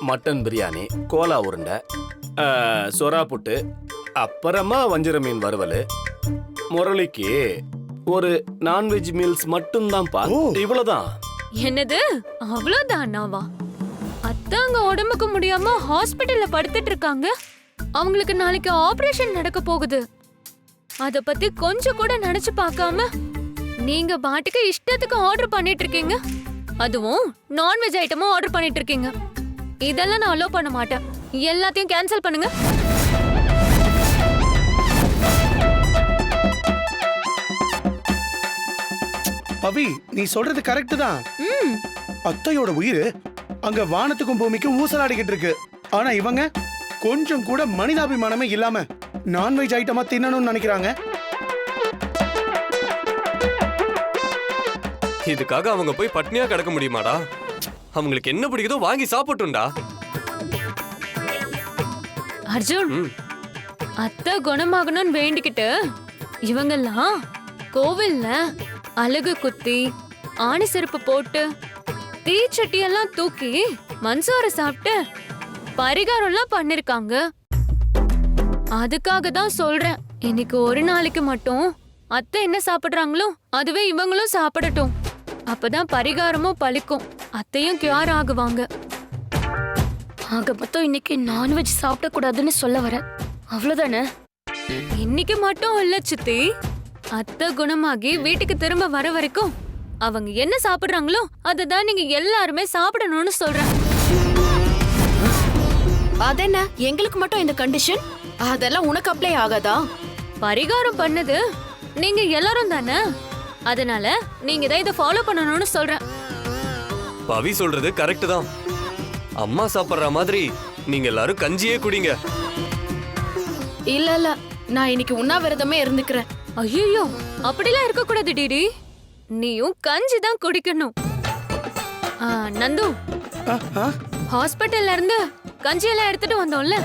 Mutton biryani Cola உருண்டை சொரா புட்டு அப்புறமா வஞ்சிர மீன் வறுவல். முரளிக்கு ஒரு நான்வெஜ் மீல்ஸ் மட்டும்தான்ப்பா. இவ்வளவுதான். என்னது? அவ்வளவுதானாவா? அத்தாங்க உடம்புக்கு முடியாம ஹாஸ்பிட்டல்ல படுத்துட்டு இருக்காங்க. அவங்களுக்கு நாளைக்கு ஆபரேஷன் நடக்க போகுது. அத பத்தி கொஞ்சம் கூட நினைச்சு பார்க்காம நீங்க பாட்டுக்கு இஷ்டத்துக்கு ஆர்டர் பண்ணிட்டு இருக்கீங்க. அதுவும் நான்வெஜ் ஐட்டமும் ஆர்டர் பண்ணிட்டு இருக்கீங்க. இதெல்லாம் நான் அலோ பண்ண மாட்டேன். எல்லாத்தையும் கேன்சல் பண்ணுங்க. பவி நீ சொல்றது கரெக்ட் தான். ம். அத்தையோட உயிர் அங்க வானத்துக்கும் பூமிக்கும் ஊசலாடிக்கிட்டு இருக்கு. ஆனா இவங்க கொஞ்சம் கூட மனிதாபிமானமே இல்லாம நான்வெஜ் ஐட்டமா தின்னணும்னு நினைக்கிறாங்க. இதுக்காக அவங்க போய் பட்னியா கிடக்க முடியுமாடா? அவங்களுக்கு என்ன பிடிக்குதோ வாங்கி சாப்பிட்டுண்டா. அர்ஜுன். அத்தை குணமாகணும்னு வேண்டிக்கிட்டு இவங்கெல்லாம் கோவில்ல அழகு குத்தி ஆணி செருப்பு போட்டு தீச்சட்டி எல்லாம் தூக்கி மண்சோறு சாப்பிட்டு பரிகாரம்லாம் பண்ணிருக்காங்க. அதுக்காக தான் சொல்றேன். இன்னைக்கு ஒரு நாளைக்கு மட்டும் அத்தை என்ன சாப்பிடுறாங்களோ அதுவே இவங்களும் சாப்பிடட்டும். அப்பதான் பரிகாரமும் பலிக்கும் அத்தையும் கியூர் ஆகுவாங்க. ஆக மொத்தம் இன்னைக்கு நான்வெஜ் சாப்பிடக்கூடாதுன்னு சொல்ல வரேன் அவ்வளவுதானே? இன்னைக்கு மட்டும் இல்ல சித்தி. அத்தை குணமாகி வீட்டுக்கு திரும்ப வர வரைக்கும் அவங்க என்ன சாப்பிடுறாங்களோ அததான் நீங்க எல்லாருமே சாப்பிடணும்னு சொல்றேன். அதென்ன? எங்களுக்கு மட்டும் இந்த கண்டிஷன் அதெல்லாம் உனக்கு அப்ளை ஆகாதா? பரிகாரம் பண்ணது நீங்க எல்லாரும் தானே? அதனால நீங்க தான் இதை ஃபாலோ பண்ணணும்னு சொல்றேன். பவி சொல்றது கரெக்ட் தான். அம்மா சாப்பிடுற மாதிரி நீங்க எல்லாரும் கஞ்சியே குடிங்க. இல்ல இல்ல. நான் இன்னைக்கு உண்ணாவிரதமே இருந்துக்கிறேன். ஐயோ அப்படிலாம் இருக்க கூடாது டிடி. நீயும் கஞ்சி தான் குடிக்கணும். ஆ, நந்து. ஹாஸ்பிட்டல்ல இருந்து கஞ்சி எல்லாம் எடுத்துட்டு வந்தோம்ல.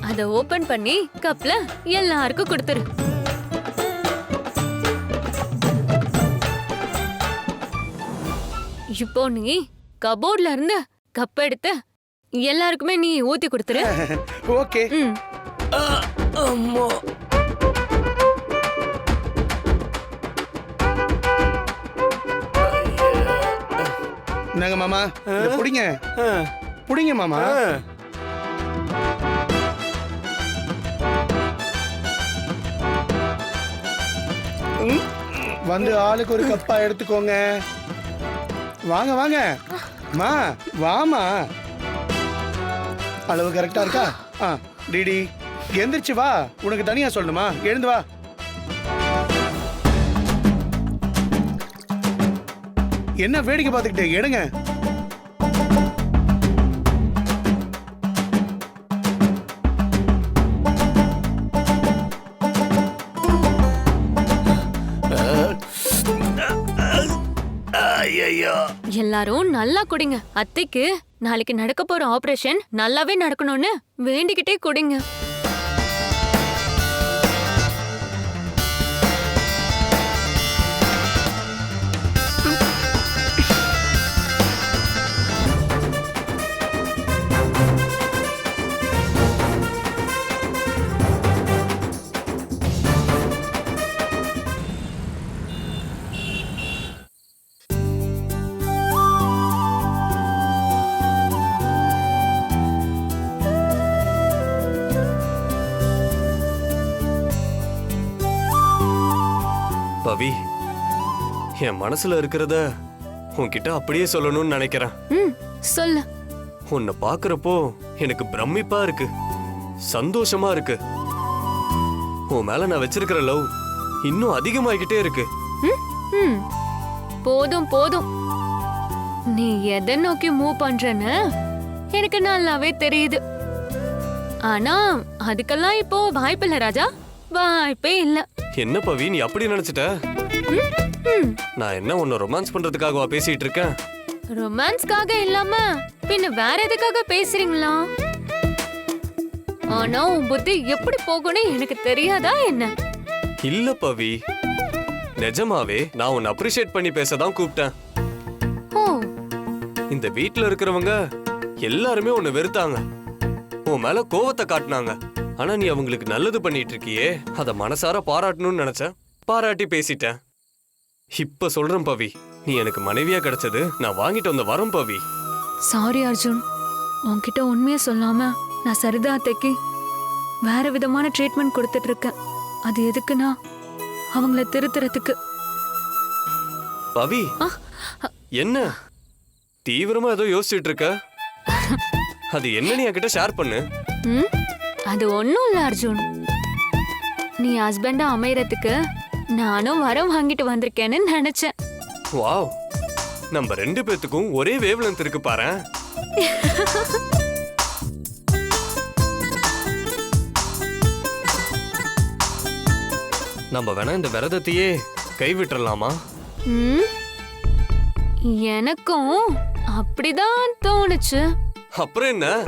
அத ஓபன் பண்ணி கப்ல எல்லாருக்கும் கொடுத்துரு. இப்போ நீ கபோர்ட்ல இருந்து கப் எடுத்து எல்லாருக்குமே நீ ஊத்தி கொடுத்துரு. ஓகே. அம்மா. என்னங்க மாமா? புடிங்க. புடிங்க மாமா. வந்து ஆளுக்கு ஒரு கப்பா எடுத்துக்கோங்க. வாங்க வாங்க. மா வாமா. அளவு கரெக்டா இருக்கா? ஆ டிடி எந்திரிச்சு வா. உனக்கு தனியா சொல்லணுமா? எழுந்து வா. என்ன வேடிக்கை பார்த்துக்கிட்டு? எடுங்க. எல்லாரும் நல்லா குடிங்க. அத்தைக்கு நாளைக்கு நடக்க போற ஆபரேஷன் நல்லாவே நடக்கணும்னு வேண்டிக்கிட்டே குடிங்க. என் மனசுல இருக்கிறத உன்கிட்ட அப்படியே சொல்லணும்னு நினைக்கிறேன். ம் சொல்லு. உன்னை பாக்குறப்போ எனக்கு பிரமிப்பா இருக்கு. சந்தோஷமா இருக்கு. உன் மேல நான் வச்சிருக்கிற லவ் இன்னும் அதிகமாகிக்கிட்டே இருக்கு. ம், ம். போதும் போதும். நீ எதை நோக்கி மூவ் பண்றன்னு எனக்கு நல்லாவே தெரியுது. ஆனா அதுக்கெல்லாம் இப்போ வாய்ப்பில்ல ராஜா. வாய்ப்பே இல்ல. என்ன பவி நீ அப்படி நினைச்சிட்ட? ம். நான் என்ன உன்னை ரொமான்ஸ் பண்றதுக்காகவா பேசிட்டு இருக்கேன்? ரொமான்ஸ்க்காக இல்லாம பின்ன வேற எதுக்காக பேசுறீங்களா? ஆனா உன் புத்தி எப்படி போகும்னு எனக்கு தெரியாதா என்ன? இல்ல பவி. நிஜமாவே நான் உன்னை அப்ரிஷியேட் பண்ணி பேச தான் கூப்பிட்டேன். ஓ. இந்த வீட்ல இருக்கிறவங்க எல்லாருமே உன்னை வெறுத்தாங்க. உன் மேல கோவத்தை காட்டினாங்க. ஆனா நீ அவங்களுக்கு நல்லது பண்ணிட்டு இருக்கியே அத மனசார பாராட்டணும்னு நினைச்சேன். பாராட்டி பேசிட்டேன். இப்ப சொல்றேன் பவி. நீ எனக்கு மனைவியா கிடைச்சது நான் வாங்கிட்டு வந்த வரம் பவி. சாரி அர்ஜுன். உன்கிட்ட உண்மையை சொல்லாம நான் சரிதா அத்தைக்கு வேற விதமான ட்ரீட்மெண்ட் கொடுத்துட்டு இருக்கேன் அது எதுக்குன்னா அவங்கள திருத்துறதுக்கு. பவி என்ன? தீவிரமா ஏதோ யோசிச்சுட்டு இருக்க அது என்னன்னு என்கிட்ட ஷேர் பண்ணு? அது ஒன்றும் இல்லை அர்ஜுன். நீ ஹஸ்பண்டா அமையறதுக்கு நானும் வரம் வாங்கிட்டு வந்திருக்கேன்னு நினைச்சேன். வாவ். நம்ம ரெண்டு பேத்துக்கும் ஒரே வேவ் லென்த் இருக்கு பாரேன். நம்ம வேணா இந்த விரதத்தையே கைவிட்டுறலாமா? ம். எனக்கும் அப்படிதான் தோணுச்சு. அப்புறம் என்ன?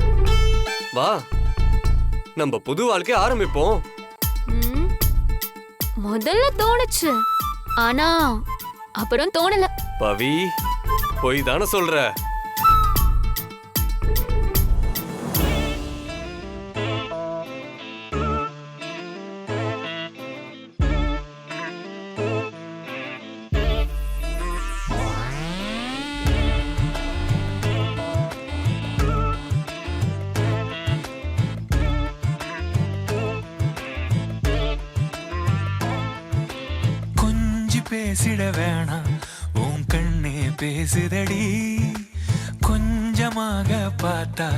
வா. நம்ம புது வாழ்க்கை ஆரம்பிப்போம். முதல்ல தோணுச்சு. ஆனா அப்புறம் தோணல. பவி போய் தானே சொல்ற? பேசிட வேணாம். உன் கண்ணே பேசுதடி. கொஞ்சமாக பார்த்தா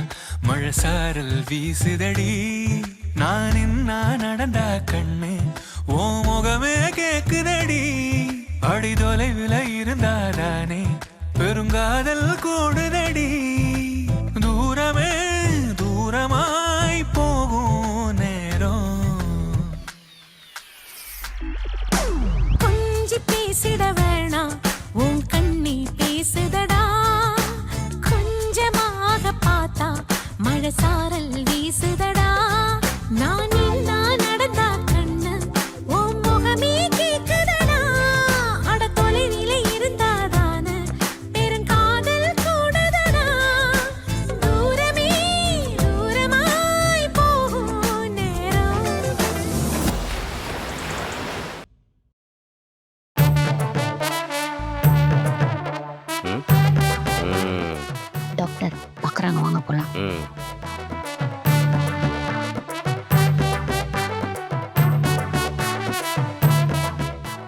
மழை சாரல் வீசுதடி. நான் என்ன நடந்தா கண்ணு ஓ முகமே கேக்குதடி. அடி தொலைவில் இருந்தாதானே பெருங்காதல் கூடுதடி.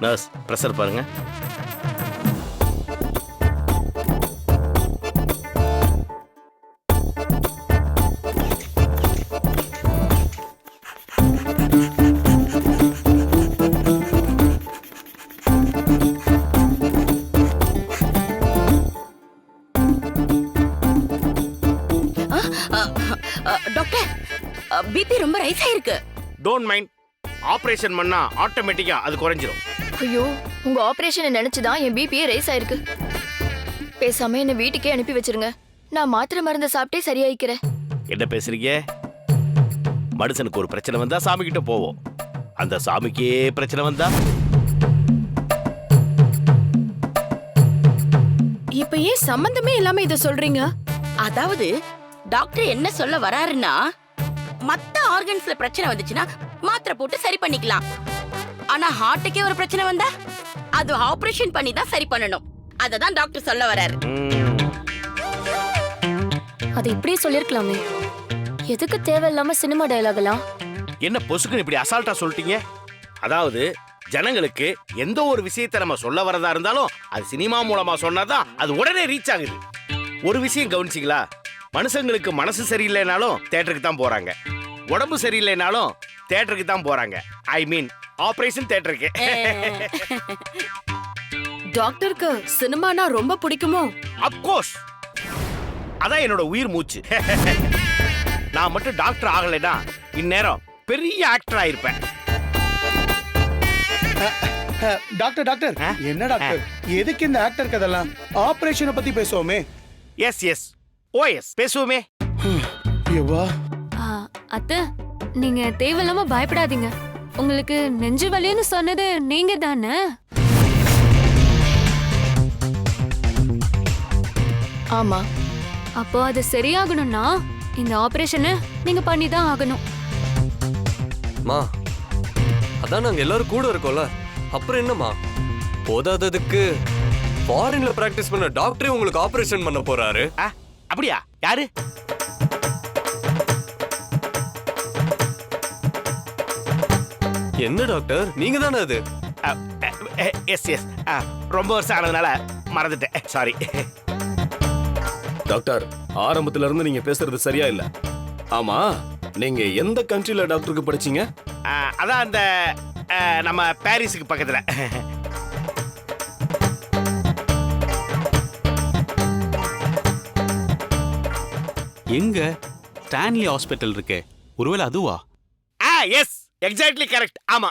நர்ஸ் ப்ரெஷர் பாருங்க. டாக்டர் பிபி ரொம்ப ரைஸ் ஆயிருக்கு. டோன்ட் மைண்ட் ஆபரேஷன் பண்ணா ஆட்டோமேட்டிக்கா அது குறைஞ்சிரும். ஐயோ உங்க ஆபரேஷனை நினைச்சுதான் என் பிபியே ரைஸ் ஆயிருக்கு. பேசாம என்ன வீட்டுக்கே அனுப்பி வச்சிருங்க. நான் மாத்திரை மருந்தை சாப்பிட்டே சரியாயிக்கிறேன். என்ன பேசுறீங்க? மனுஷனுக்கு ஒரு பிரச்சனை வந்தா சாமி கிட்ட போவோம். அந்த சாமிக்கே பிரச்சனை வந்தா? இப்ப ஏன் சம்பந்தமே இல்லாம இத சொல்றீங்க? அதாவது டாக்டர் என்ன சொல்ல வராருன்னா மத்த ஆர்கன்ஸ்ல பிரச்சனை வந்துச்சுன்னா மாத்திரை போட்டு சரி பண்ணிக்கலாம். ஆனா ஹார்ட்டுக்கே ஒரு பிரச்சனை வந்தா அது ஆபரேஷன் பண்ணி தான் சரி பண்ணணும். அததான் டாக்டர் சொல்ல வராரு அது இப்படியே சொல்லிருக்கலாமே. எதுக்கு தேவையில்லாம சினிமா டயலாக் எல்லாம்? என்ன பொசுக்குன்னு இப்படி அசால்ட்டா சொல்லிட்டீங்க? அதாவது ஜனங்களுக்கு எந்த ஒரு விஷயத்தை நம்ம சொல்ல வரதா இருந்தாலும் அது சினிமா மூலமா சொன்னாதான் அது உடனே ரீச் ஆகுது. ஒரு விஷயம் கவனிச்சிங்களா? மனுஷங்களுக்கு மனசு சரியில்லைனாலும் தேட்டருக்கு தான் போறாங்க. உடம்பு சரியில்லைனாலும் தேட்டருக்கு தான் போறாங்க. ஐ மீன் ஆபரேஷன் தேட்டருக்கு டாக்டருக்கு சினிமானா ரொம்ப பிடிக்குமோ? அப்கோர்ஸ் அதான் என்னோட உயிர் மூச்சு. நான் மட்டும் டாக்டர் ஆகலைன்னா இந்நேரம் பெரிய ஆக்டர் ஆயிருப்பேன். Doctor doctor? என்ன டாக்டர்? எதுக்கு இந்த ஆக்டர் கதெல்லாம் ஆபரேஷனை பத்தி பேசுவோமே. எஸ் எஸ் ஓ எஸ் பேசுவோமே. அத்தை நீங்க தேவையில்லாம பயப்படாதீங்க. உங்களுக்கு நெஞ்சு வலின்னு சொன்னது நீங்க தானே ஆமா. அப்போ அது சரியாகணும்னா இந்த ஆபரேஷனை நீங்க பண்ணி தான் ஆகணும். மா அதான் நாங்க எல்லாரும் கூட இருக்கோம்ல. அப்புறம் என்னம்மா? போதாததுக்கு ஃபாரின்ல பிராக்டிஸ் பண்ண டாக்டரே உங்களுக்கு ஆபரேஷன் பண்ண போறாரு. ஆ, அப்படியா? யாரு? என்ன டாக்டர்? நீங்க தானே அது? எஸ் எஸ் ரொம்ப வருஷம் ஆனதுனால மறந்துட்டேன். சாரி டாக்டர் ஆரம்பத்துல இருந்து நீங்க பேசுறது சரியா இல்ல. ஆமா நீங்க எந்த கண்ட்ரில டாக்டருக்கு படிச்சீங்க? அதான் அந்த நம்ம பாரிஸுக்கு பக்கத்துல. எங்க? ஸ்டான்லி ஹாஸ்பிட்டல் இருக்கே. ஒருவேளை அதுவா? ஆ எஸ் எக்ஸாக்ட்லி கரெக்ட் ஆமா.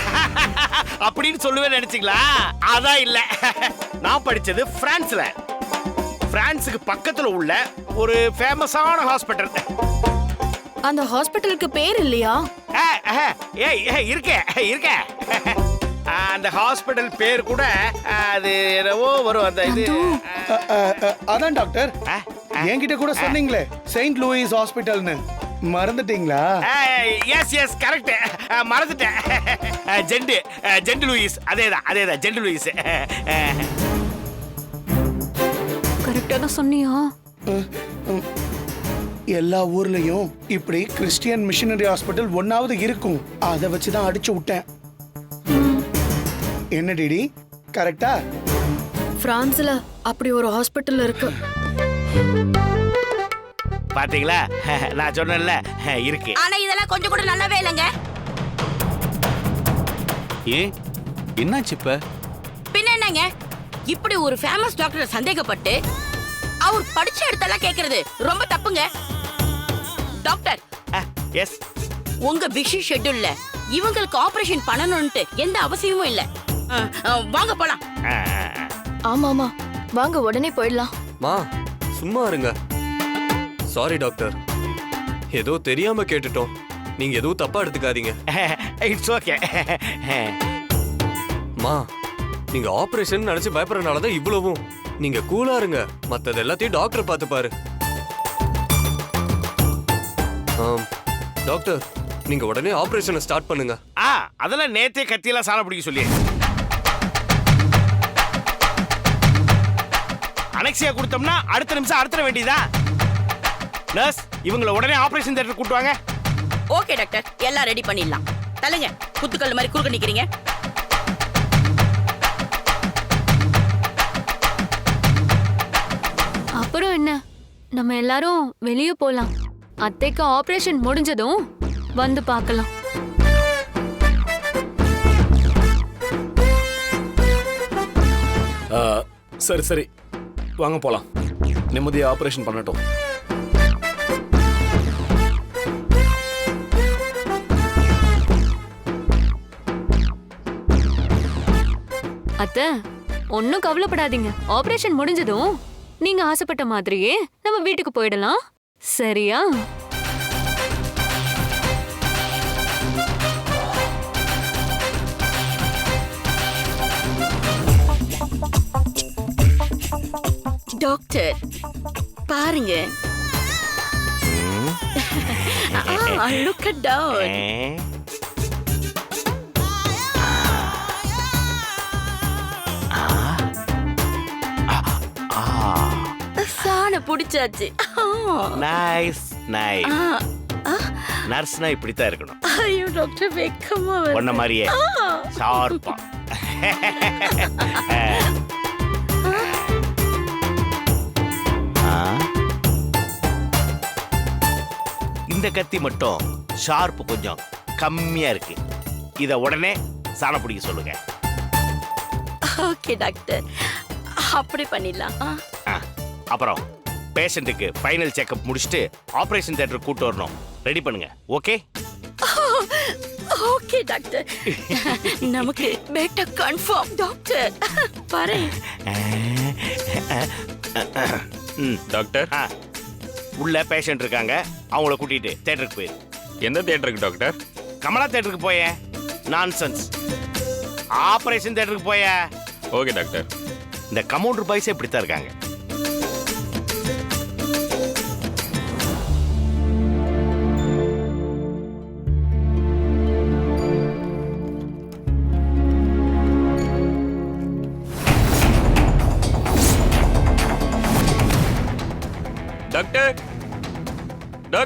அப்படின்னு சொல்லுவேன் நினைச்சீங்களா? அதான் இல்ல. நான் படிச்சது பிரான்ஸ்ல பிரான்ஸுக்கு பக்கத்துல உள்ள ஒரு ஃபேமஸான ஹாஸ்பிட்டல் அந்த ஹாஸ்பிட்டலுக்கு பேர் இல்லையா? ஏய் இருக்கே இருக்கே. அந்த ஹாஸ்பிட்டல் பேர் கூட அது என்னவோ வரும் அந்த இது. அதான் டாக்டர். ஆ, என்கிட்ட கூட சொன்னீங்களே செயின்ட் லூயிஸ் ஹாஸ்பிட்டல்னு மறந்துட்டீங்களா? எஸ் எஸ் கரெக்ட் மறந்துட்டேன். ஆ, ஜெண்டு. ஜெண்டு லூயிஸ். அதேதான் அதேதான் ஜெண்டு லூயிஸ். கரெக்டா தான் சொன்னியா? எல்லா ஊர்லயும் இப்படி கிறிஸ்டியன் மிஷனரி ஹாஸ்பிட்டல் ஒன்னாவது இருக்கும். அதை வச்சு தான் அடிச்சு விட்டேன். என்ன டிடி? கரெக்டா? பிரான்ஸ்ல அப்படி ஒரு ஹாஸ்பிட்டல் இருக்கு. பாத்தீங்களா? நான் சொன்னேன்ல இருக்கு. ஆனா இதெல்லாம் கொஞ்சம் கூட நல்லாவே இல்லைங்க. ஏன் என்னாச்சு இப்ப? பின்ன என்னங்க? இப்படி ஒரு ஃபேமஸ் டாக்டரை சந்தேகப்பட்டு அவர் படிச்ச இடத்தெல்லாம் கேக்குறது ரொம்ப தப்புங்க. டாக்டர் எஸ் உங்க பிஸி ஷெட்யூல்ல இவங்களுக்கு ஆபரேஷன் பண்ணணும்ட்டு எந்த அவசியமும் இல்ல. வாங்க போலாம். ஆமா ஆமா வாங்க உடனே போயிடலாம். மா சும்மா இருங்க. சாரி டாக்டர் ஏதோ தெரியாம கேட்டுட்டோம். நீங்க எதுவும் தப்பா எடுத்துக்காதீங்க. இட்ஸ் ஓகே மா நீங்க ஆபரேஷன் நினைச்சு பயப்படுறதுனால தான் இவ்வளவும். நீங்க கூலா இருங்க. மத்தது எல்லாத்தையும் டாக்டர் பார்த்துப்பாரு. ஆம், டாக்டர் நீங்க உடனே ஆபரேஷனை ஸ்டார்ட் பண்ணுங்க. ஆ அதெல்லாம் நேத்தே கத்தியெல்லாம் சாணம் பிடிக்க சொல்லி அனெக்சியா கொடுத்தோம்னா அடுத்த நிமிஷம் அடுத்த வேண்டியதா? நர்ஸ் இவங்களை உடனே ஆபரேஷன் தியேட்டர் கூட்டு வாங்க. ஓகே டாக்டர் எல்லாம் ரெடி பண்ணிடலாம். தள்ளுங்க. குத்துக்கல் மாதிரி குறுக்க நிக்கிறீங்க. அப்புறம் என்ன? நம்ம எல்லாரும் வெளியே போலாம். அத்தைக்கு ஆபரேஷன் முடிஞ்சதும் வந்து பார்க்கலாம். ஆ, சரி சரி. வாங்க போகலாம் நிம்மதியாக ஆப்ரேஷன் பண்ணட்டும். அத்தை ஒன்றும் கவலைப்படாதீங்க. ஆப்ரேஷன் முடிஞ்சதும் நீங்க ஆசைப்பட்ட மாதிரியே நம்ம வீட்டுக்கு போயிடலாம். சரியா? டாக்டர் பாருங்க. லுக் அட் டவுன் சாண புடிச்சாச்சு நைஸ் நைஸ் நர்ஸ்னா இப்படித்தான் இருக்கணும் ஐயோ டாக்டர் வெக்கமா. உன்ன மாதிரியே ஷார்ப்பா இந்த கத்தி மட்டும் ஷார்ப் கொஞ்சம் கம்மியா இருக்கு. இத உடனே சாண பிடிக்க சொல்லுங்க. ஓகே டாக்டர் அப்படி பண்ணிடலாம். ஆ. ஆ, அப்புறம் பேஷண்ட்டுக்கு ஃபைனல் செக்அப் முடிச்சுட்டு ஆபரேஷன் தியேட்டர் கூட்டு வரணும். ரெடி பண்ணுங்க ஓகே ஓகே டாக்டர் நமக்கு பேட்டா கன்ஃபார்ம் டாக்டர் பாரு டாக்டர் ஆ. உள்ள பேஷண்ட் இருக்காங்க. அவங்கள கூட்டிட்டு தேட்டருக்கு போயிரு. எந்த தியேட்டருக்கு டாக்டர் கமலா தேட்டருக்கு போயேன் நான்சென்ஸ் ஆபரேஷன் தேட்டருக்கு போய. ஓகே டாக்டர் இந்த கமௌண்டர் பாய்ஸே இப்படித்தான் இருக்காங்க.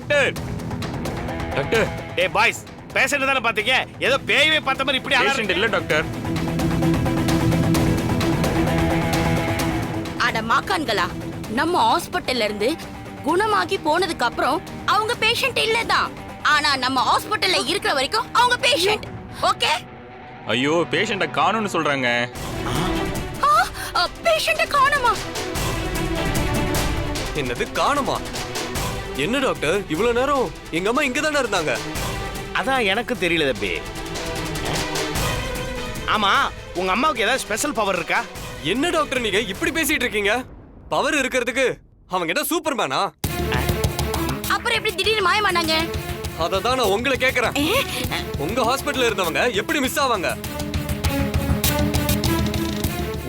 டாக்டர். டாக்டர். ஏ பாய்ஸ் பேஷண்ட் தானே பாத்தீங்க. ஏதோ பேயவே பார்த்த மாதிரி இப்படி பேஷண்ட். இல்ல டாக்டர். அட மாக்கான்களா. நம்ம ஹாஸ்பிட்டல்ல இருந்து குணமாகி போனதுக்கு அப்புறம் அவங்க பேஷண்ட் இல்லதான். ஆனா நம்ம ஹாஸ்பிட்டல்ல இருக்கிற வரைக்கும் அவங்க பேஷண்ட். ஓகே? ஐயோ பேஷண்ட்டை காணும்னு சொல்றாங்க. பேஷண்ட காணுமா? என்னது காணுமா? என்ன டாக்டர்? இவ்வளவு நேரம் எங்க அம்மா இங்க தானே இருந்தாங்க? அதான் எனக்கு தெரியல தம்பி. ஆமா உங்க அம்மாவுக்கு ஏதாவது ஸ்பெஷல் பவர் இருக்கா? என்ன டாக்டர் நீங்க இப்படி பேசிட்டு இருக்கீங்க? பவர் இருக்கிறதுக்கு அவங்க என்ன சூப்பர்மேனா அப்புறம் எப்படி திடீர்னு மாயமானாங்க? அதை தான் நான் உங்களை கேக்குறேன். உங்க ஹாஸ்பிட்டல்ல இருந்தவங்க எப்படி மிஸ் ஆவாங்க?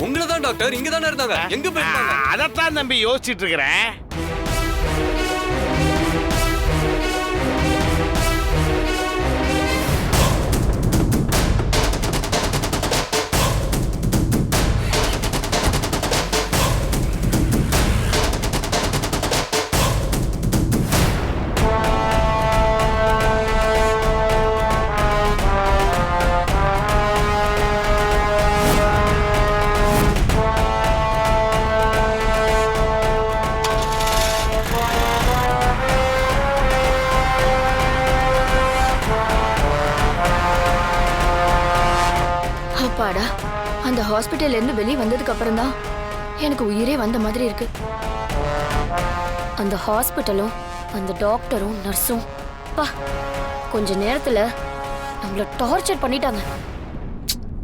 உங்களை தான் டாக்டர் இங்க தானே இருந்தாங்க. எங்க போயிருந்தாங்க? அதைத்தான் தம்பி யோசிச்சுட்டு இருக்கிறேன். ஹாஸ்பிட்டல்ல இருந்து வெளியே வந்ததுக்கு அப்புறம் தான் எனக்கு உயிரே வந்த மாதிரி இருக்கு. அந்த ஹாஸ்பிட்டலும் அந்த டாக்டரும் நர்ஸும் பா கொஞ்ச நேரத்துல நம்மள டார்ச்சர் பண்ணிட்டாங்க.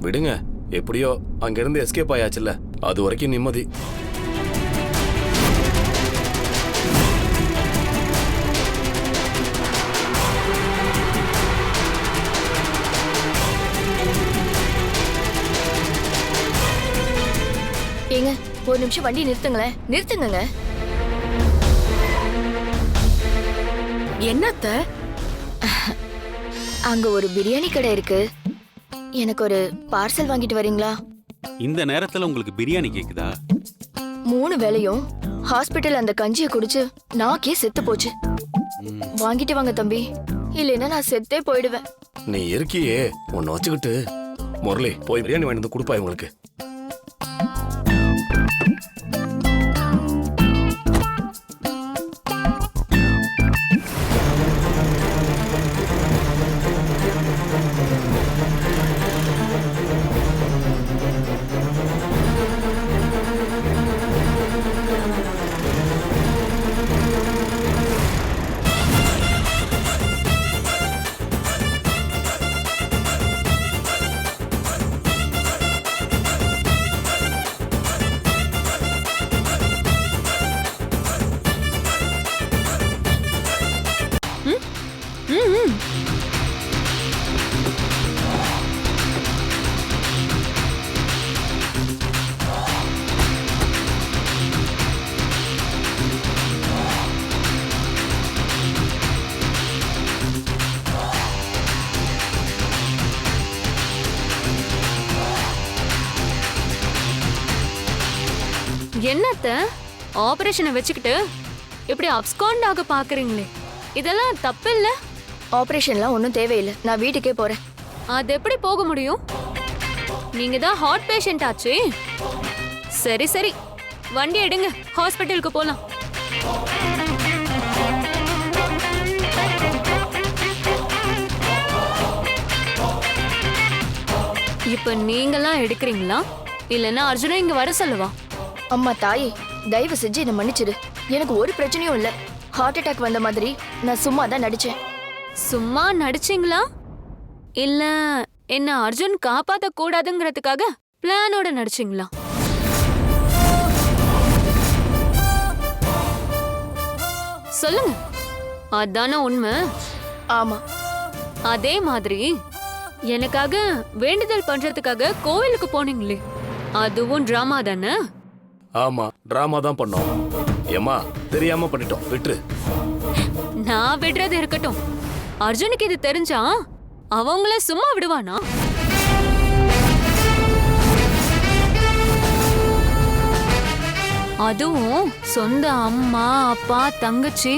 விடுங்க எப்படியோ அங்கிருந்து எஸ்கேப் ஆயாச்சுல்ல அது வரைக்கும் நிம்மதி. ஏங்க ஒரு நிமிஷம் வண்டி நிறுத்துங்களேன். நிறுத்துங்கங்க. என்னத்த? அங்க ஒரு பிரியாணி கடை இருக்கு. எனக்கு ஒரு பார்சல் வாங்கிட்டு வரீங்களா? இந்த நேரத்துல உங்களுக்கு பிரியாணி கேக்குதா? மூணு வேளையும் ஹாஸ்பிட்டல் அந்த கஞ்சியை குடிச்சு நாக்கே செத்து போச்சு. வாங்கிட்டு வாங்க தம்பி. இல்லைன்னா நான் செத்தே போயிடுவேன். நீ இருக்கியே. உன்னை வச்சுக்கிட்டு. முரளி போய் பிரியாணி வாங்கி வந்து கொடுப்பா இவங்களுக்கு. ஆபரேஷனை வச்சுக்கிட்டு இப்படி அப்ஸ்காண்ட் ஆக பாக்குறீங்களே இதெல்லாம் தப்பு இல்ல ஆபரேஷன்லாம் ஒன்றும் தேவையில்லை. நான் வீட்டுக்கே போறேன். அது எப்படி போக முடியும்? நீங்க தான் ஹார்ட் பேஷண்ட் ஆச்சே. சரி சரி. வண்டி எடுங்க. ஹாஸ்பிட்டலுக்கு போலாம். இப்ப நீங்கலாம் எடுக்கிறீங்களா? இல்லைன்னா அர்ஜுனா இங்க வர சொல்லவா? அம்மா தாயே. தயவு செஞ்சு என்னை மன்னிச்சிடு. எனக்கு ஒரு பிரச்சனையும் இல்லை. ஹார்ட் அட்டாக் வந்த மாதிரி நான் சும்மா தான் நடிச்சேன். சும்மா நடிச்சீங்களா? இல்ல என்ன அர்ஜுன் காப்பாத்த கூடாதுங்கிறதுக்காக பிளானோட நடிச்சீங்களா? சொல்லுங்க. அதானே உண்மை. ஆமா. அதே மாதிரி எனக்காக வேண்டுதல் பண்றதுக்காக கோவிலுக்கு போனீங்களே. அதுவும் டிராமா தானே? ஆமா. டிராமா தான் பண்ணோம். ஏமா தெரியாம பண்ணிட்டோம். விட்டுரு. நான் விடுறது இருக்கட்டும். அர்ஜுனுக்கு இது தெரிஞ்சா அவங்கள சும்மா விடுவானா? அதுவும் சொந்த அம்மா அப்பா தங்கச்சி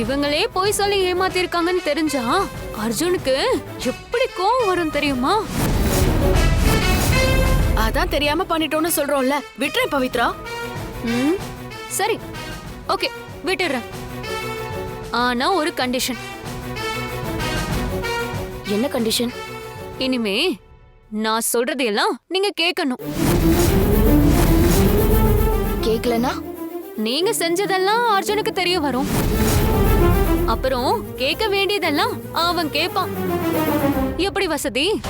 இவங்களே போய் சொல்லி ஏமாத்திருக்காங்கன்னு தெரிஞ்சா அர்ஜுனுக்கு எப்படி கோவம் வரும் தெரியுமா? அதான் தெரியாம பண்ணிட்டோம்னு சொல்றோம்ல. விட்டுறேன் பவித்ரா. ம்? சரி. ஓகே விட்டுடுறேன். ஆனா ஒரு கண்டிஷன் என்ன கண்டிஷன் இனிமே நான் சொல்றதையெல்லாம் நீங்க கேட்கணும். கேக்கலனா? நீங்க செஞ்சதெல்லாம் அர்ஜுனுக்கு தெரிய வரும். அப்புறம் கேட்க வேண்டியதெல்லாம் அவன் கேட்பான். எப்படி வசதி?